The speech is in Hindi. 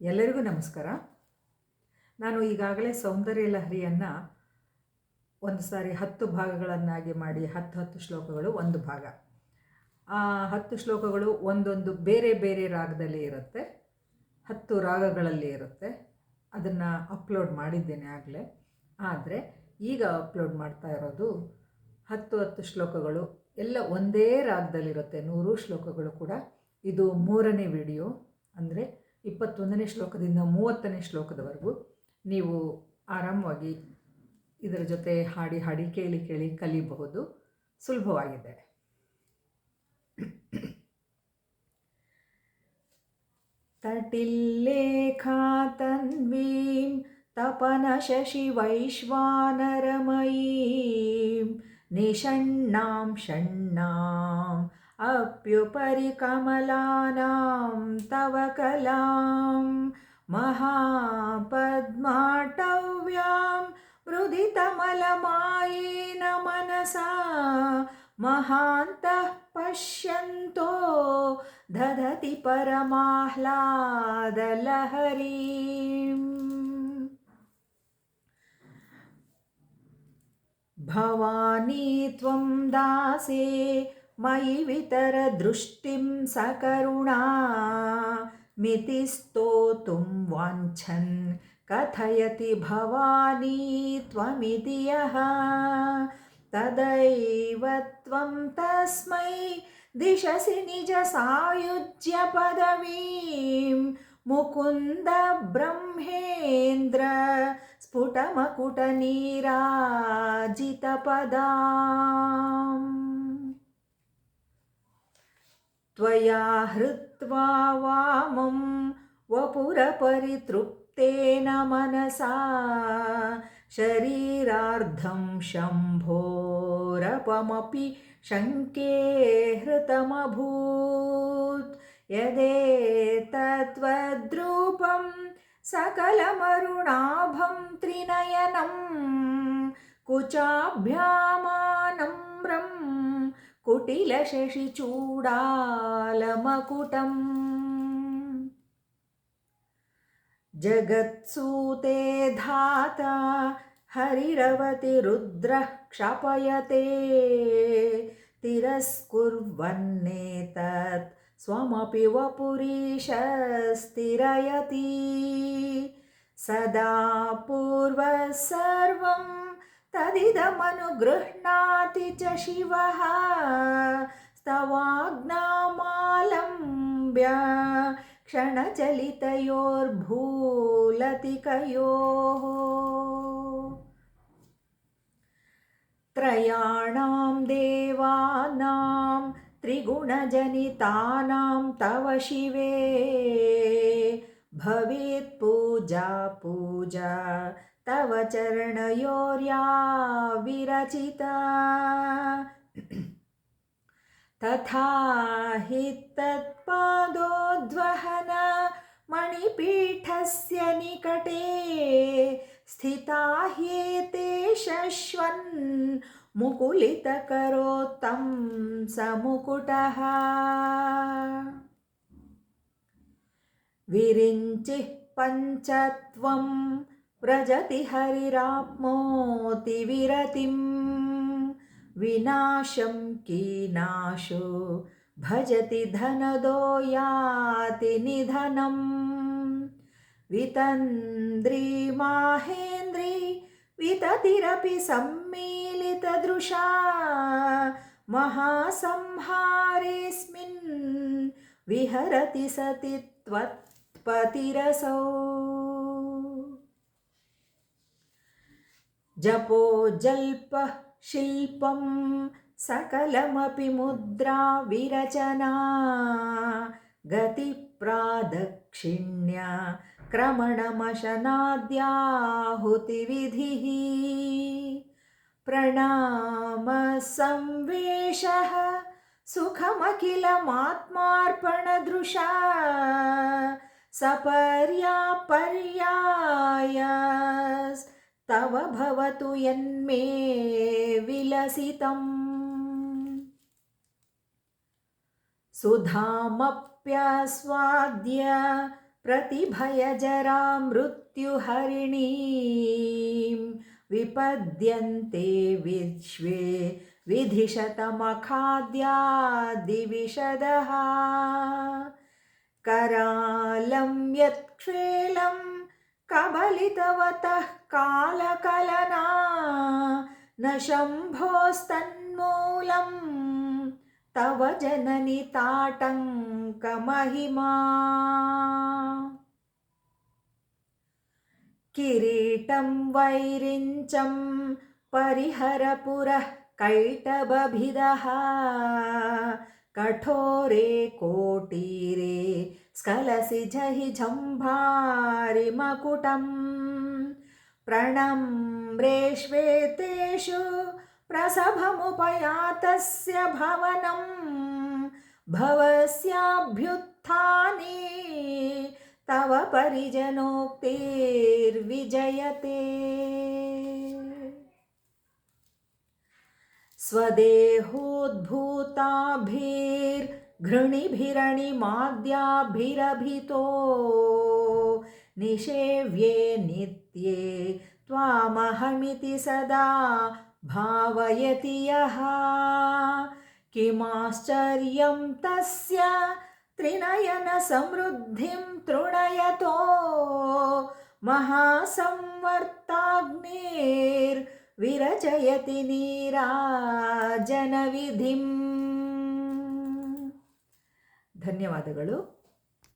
ಎಲ್ಲರಿಗೂ ನಮಸ್ಕಾರ. ನಾನು ಈಗಾಗಲೇ ಸೌಂದರ್ಯ ಲಹರಿಯನ್ನು ಒಂದು ಸಾರಿ ಹತ್ತು ಭಾಗಗಳನ್ನಾಗಿ ಮಾಡಿ, ಹತ್ತು ಹತ್ತು ಶ್ಲೋಕಗಳು ಒಂದು ಭಾಗ. ಆ ಹತ್ತು ಶ್ಲೋಕಗಳು ಒಂದೊಂದು ಬೇರೆ ಬೇರೆ ರಾಗದಲ್ಲಿ ಇರುತ್ತೆ, ಹತ್ತು ರಾಗಗಳಲ್ಲಿ ಇರುತ್ತೆ. ಅದನ್ನು ಅಪ್ಲೋಡ್ ಮಾಡಿದ್ದೇನೆ ಆಗಲೇ. ಆದರೆ ಈಗ ಅಪ್ಲೋಡ್ ಮಾಡ್ತಾ ಇರೋದು ಹತ್ತು ಹತ್ತು ಶ್ಲೋಕಗಳು ಎಲ್ಲ ಒಂದೇ ರಾಗದಲ್ಲಿರುತ್ತೆ, ನೂರು ಶ್ಲೋಕಗಳು ಕೂಡ. ಇದು ಮೂರನೇ ವಿಡಿಯೋ. ಅಂದರೆ ಇಪ್ಪತ್ತೊಂದನೇ ಶ್ಲೋಕದಿಂದ ಮೂವತ್ತನೇ ಶ್ಲೋಕದವರೆಗೂ ನೀವು ಆರಾಮವಾಗಿ ಇದರ ಜೊತೆ ಹಾಡಿ ಹಾಡಿ ಕೇಳಿ ಕೇಳಿ ಕಲಿಬಹುದು ಸುಲಭವಾಗಿದೆ तटिल्लेखातन्वीं तपनशशिवैश्वानरमयीं निषण्णां षण्णाम् अप्युपरि कमलानां तव कलां महापद्माटव्यां मृदितमलमायेन मनसा महान्तः पश्यन्तो दधति परमाह्लादलहरीम्। भवानी त्वं दासे मयि वितरदृष्टिं सकरुणा मिति स्तोतुं वाञ्छन्। कथयति भवानी त्वमिति यः। तदैव त्वं तस्मै दिशसि निजसायुज्यपदवीं मुकुन्द ब्रह्मेन्द्र त्वया हृत्वा वामं वपुरपरितृप्तेन मनसा। शरीरार्धं शम्भोरपमपि शङ्के हृतमभूत्। यदेतत्त्वद्रूपं सकलमरुणाभं त्रिनयनं। कुचाभ्यामानम्रं कुटिलशशिचूडालमकुटम् जगत्सूते धाता हरिरवति रुद्रः क्षपयते तिरस्कुर्वन्नेतत् स्वमपि वपुरीशस्तिरयति सदा पूर्वः सर्वं तदिदमनुगृह्णाति च शिवः स्तवाग्नामालम्ब्य क्षणचलितयोर्भूलतिकयोः त्रयाणां देवानां त्रिगुणजनितानां तव शिवे भवेत् पूजा पूजा तव चरणयोर्या विरचिता। तथा हि तत्पादोद्वहन मणिपीठस्य निकटे स्थिता ह्येते शश्वन् मुकुलितकरोत्तं समुकुटः। विरिञ्चिः पञ्चत्वं व्रजति हरिराप्नोति विरतिं विनाशं कीनाशो भजति धनदो याति निधनम् वितन्द्री माहेन्द्री विततिरपि सम्मीलितदृशा महासंहारेऽस्मिन् विहरति सति त्वत्पतिरसौ जपो जल्पः शिल्पं सकलमपि मुद्रा विरचना गतिप्रादक्षिण्या क्रमणमशनाद्याहुतिविधिः। प्रणामसंवेशः सुखमखिलमात्मार्पणदृशा सपर्यापर्यायस्तव भवतु यन्मे विलसितम्। सुधामप्यस्वाद्य प्रतिभयजरा मृत्युहरिणीं विपद्यन्ते विश्वे विधिशतमखाद्यादिविशदः करालं यत्क्षेलं कबलितवतः कालकलना न शम्भोस्तन्मूलं तव जननि ताटङ्कमहिमा किरीटं वैरिञ्चं परिहरपुरः कैटबभिदः कठोरे कोटीरे स्खलसि जहि झम्भारिमकुटं प्रणम्रेष्वेतेषु प्रसभमुपयातस्य भवनं। भवस्याभ्युत्थाने तव परिजनोक्तिर्विजयते। घृणिभिरणिमाद्याभिरभितो निषेव्ये नित्ये त्वामहमिति सदा भावयति यः। किमाश्चर्यं तस्य त्रिनयनसमृद्धिं तृणयतो। महासंवर्ताग्नेर्विरचयति नीराजनविधिम्। ಧನ್ಯವಾದಗಳು.